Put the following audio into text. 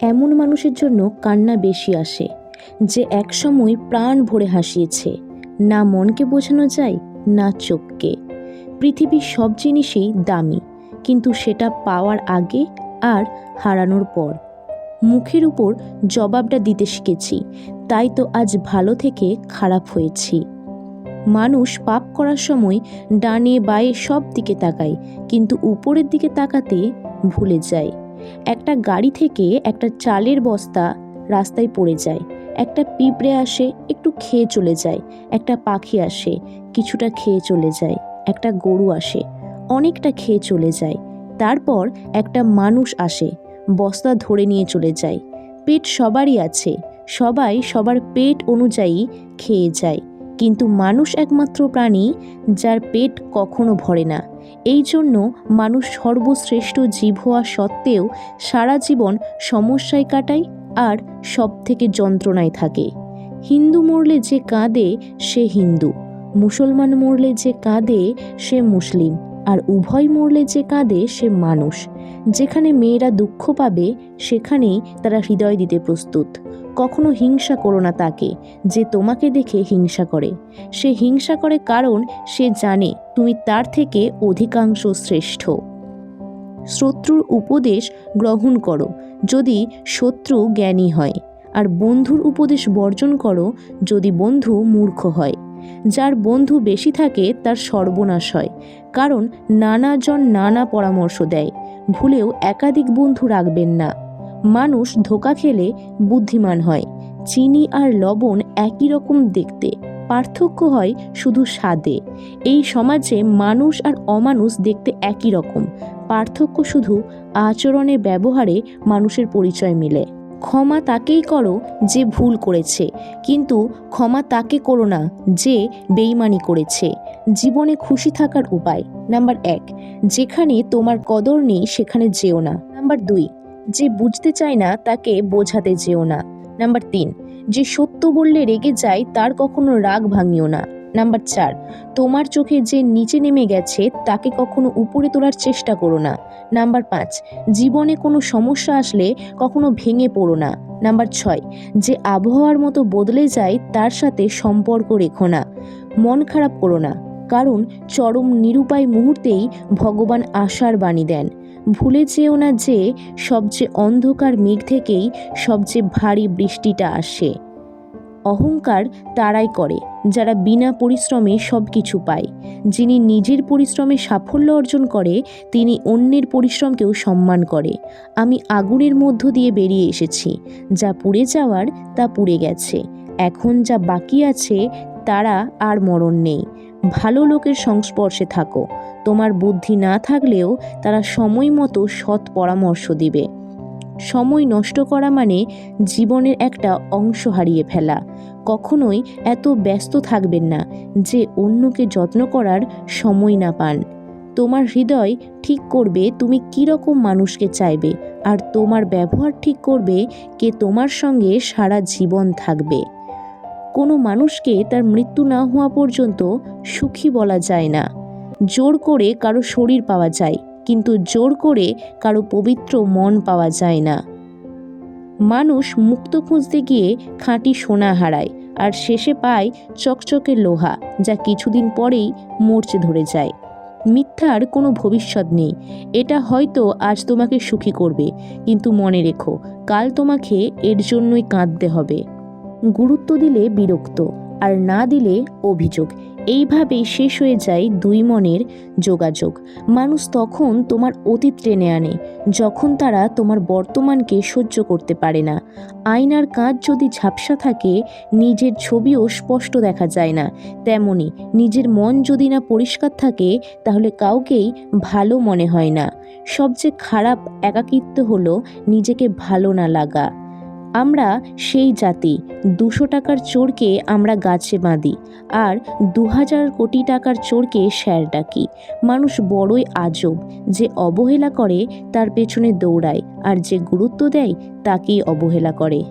এমন মানুষের জন্য কান্না বেশি আসে, যে একসময় প্রাণ ভরে হাসিয়েছে। না মনকে বোঝানো যায়, না চোখকে। পৃথিবীর সব জিনিসই দামি, কিন্তু সেটা পাওয়ার আগে আর হারানোর পর। মুখের উপর জবাবটা দিতে শিখেছি, তাই তো আজ ভালো থেকে খারাপ হয়েছি। মানুষ পাপ করার সময় ডানে বায়ে সব দিকে তাকায়, কিন্তু উপরের দিকে তাকাতে ভুলে যায়। একটা গাড়ি থেকে একটা চালের বস্তা রাস্তায় পড়ে যায়। একটা পিঁপড়ে আসে, একটু খেয়ে চলে যায়। একটা পাখি আসে, কিছুটা খেয়ে চলে যায়। একটা গরু আসে, অনেকটা খেয়ে চলে যায়। তারপর একটা মানুষ আসে, বস্তা ধরে নিয়ে চলে যায়। পেট সবারই আছে, সবাই সবার পেট অনুযায়ী খেয়ে যায়। কিন্তু মানুষ একমাত্র প্রাণী যার পেট কখনো ভরে না। এই জন্য মানুষ সর্বশ্রেষ্ঠ জীব হওয়া সত্ত্বেও সারা জীবন সমস্যায় কাটায় আর সব থেকে যন্ত্রণায় থাকে। হিন্দু মরলে যে কাঁদে, সে হিন্দু। মুসলমান মরলে যে কাঁদে, সে মুসলিম। আর উভয় মরলে যে কাঁদে, সে মানুষ। যেখানে মেয়েরা দুঃখ পাবে, সেখানেই তারা হৃদয় দিতে প্রস্তুত। কখনো হিংসা করো না তাকে, যে তোমাকে দেখে হিংসা করে। সে হিংসা করে কারণ সে জানে তুমি তার থেকে অধিকাংশ শ্রেষ্ঠ। শত্রুর উপদেশ গ্রহণ করো, যদি শত্রু জ্ঞানী হয়। আর বন্ধুর উপদেশ বর্জন করো, যদি বন্ধু মূর্খ হয়। যার বন্ধু বেশি থাকে, তার সর্বনাশ হয়। কারণ নানাজন নানা পরামর্শ দেয়। ভুলেও একাধিক বন্ধু রাখবেন না। মানুষ ধোকা খেলে বুদ্ধিমান হয়। চিনি আর লবণ একই রকম দেখতে। পার্থক্য হয় শুধু স্বাদে। এই সমাজে মানুষ আর অমানুষ দেখতে একই রকম। পার্থক্য শুধু আচরণে, ব্যবহারে মানুষের পরিচয় মিলে। ক্ষমা তাকেই করো যে ভুল করেছে। কিন্তু ক্ষমা তাকে করো না, যে বেইমানি করেছে। জীবনে খুশি থাকার উপায়। নাম্বার এক, যেখানে তোমার কদর নেই, সেখানে যেও না। নাম্বার দুই, যে বুঝতে চায় না, তাকে বোঝাতে যেও না। নাম্বার তিন, যে সত্য বললে রেগে যায়, তার কখনো রাগ ভাঙিও না। নাম্বার চার, তোমার চোখে যে নিচে নেমে গেছে তাকে কখনো উপরে তোলার চেষ্টা করো না। নাম্বার পাঁচ, জীবনে কোনো সমস্যা আসলে কখনো ভেঙে পড়ো না। নাম্বার ছয়, যে আবহাওয়ার মতো বদলে যায় তার সাথে সম্পর্ক রেখো না। মন খারাপ করো না, কারণ চরম নিরুপায় মুহূর্তেই ভগবান আশার বাণী দেন। ভুলে যেও না যে সবচেয়ে অন্ধকার মেঘ থেকেই সবচেয়ে ভারী বৃষ্টিটা আসে। অহংকার তারাই করে। যারা বিনা পরিশ্রমে সব কিছু পায়। যিনি নিজের পরিশ্রমে সাফল্য অর্জন করে, তিনি অন্যের পরিশ্রমকেও সম্মান করে। আমি আগুনের মধ্য দিয়ে বেরিয়ে এসেছি। যা পুড়ে যাওয়ার, তা পুড়ে গেছে। এখন যা বাকি আছে, তারা আর মরণ নেই। ভালো লোকের সংস্পর্শে থাকো। তোমার বুদ্ধি না থাকলেও তারা সময় মতো সৎ পরামর্শ দিবে। সময় নষ্ট করা মানে জীবনের একটা অংশ হারিয়ে ফেলা। কখনোই এত ব্যস্ত থাকবেন না যে অন্যকে যত্ন করার সময় না পান। তোমার হৃদয় ঠিক করবে তুমি কীরকম মানুষকে চাইবে, আর তোমার ব্যবহার ঠিক করবে কে তোমার সঙ্গে সারা জীবন থাকবে। কোনো মানুষকে তার মৃত্যু না হওয়া পর্যন্ত সুখী বলা যায় না। জোর করে কারও শরীর পাওয়া যায় কিন্তু জোর করে কারও পবিত্র মন পাওয়া যায় না। মানুষ মুক্ত খুঁজতে গিয়ে খাঁটি সোনা হারায় আর শেষে পায় চকচকে লোহা, যা কিছুদিন পরেই মরচে ধরে যায়। মিথ্যার কোনো ভবিষ্যৎ নেই। এটা হয়তো আজ তোমাকে সুখী করবে, কিন্তু মনে রেখো, কাল তোমাকে এর জন্যই কাঁদতে হবে। গুরুত্ব দিলে বিরক্ত, আর না দিলে অভিযোগ। এইভাবেই শেষ হয়ে যায় দুই মনের যোগাযোগ। মানুষ তখন তোমার অতীত টেনে আনে, যখন তারা তোমার বর্তমানকে সহ্য করতে পারে না। আয়নার কাজ যদি ঝাপসা থাকে, নিজের ছবিও স্পষ্ট দেখা যায় না। তেমনি নিজের মন যদি না পরিষ্কার থাকে, তাহলে কাউকেই ভালো মনে হয় না। সবচেয়ে খারাপ একাকিত্ব হলো নিজেকে ভালো না লাগা। আমরা সেই জাতি। দুশো টাকার চোরকে আমরা গাছে বাঁধি আর দু হাজার কোটি টাকার চোরকে স্যার ডাকি। মানুষ বড়ই আজব যে অবহেলা করে, তার পেছনে দৌড়ায় আর যে গুরুত্ব দেয়, তাকেই অবহেলা করে।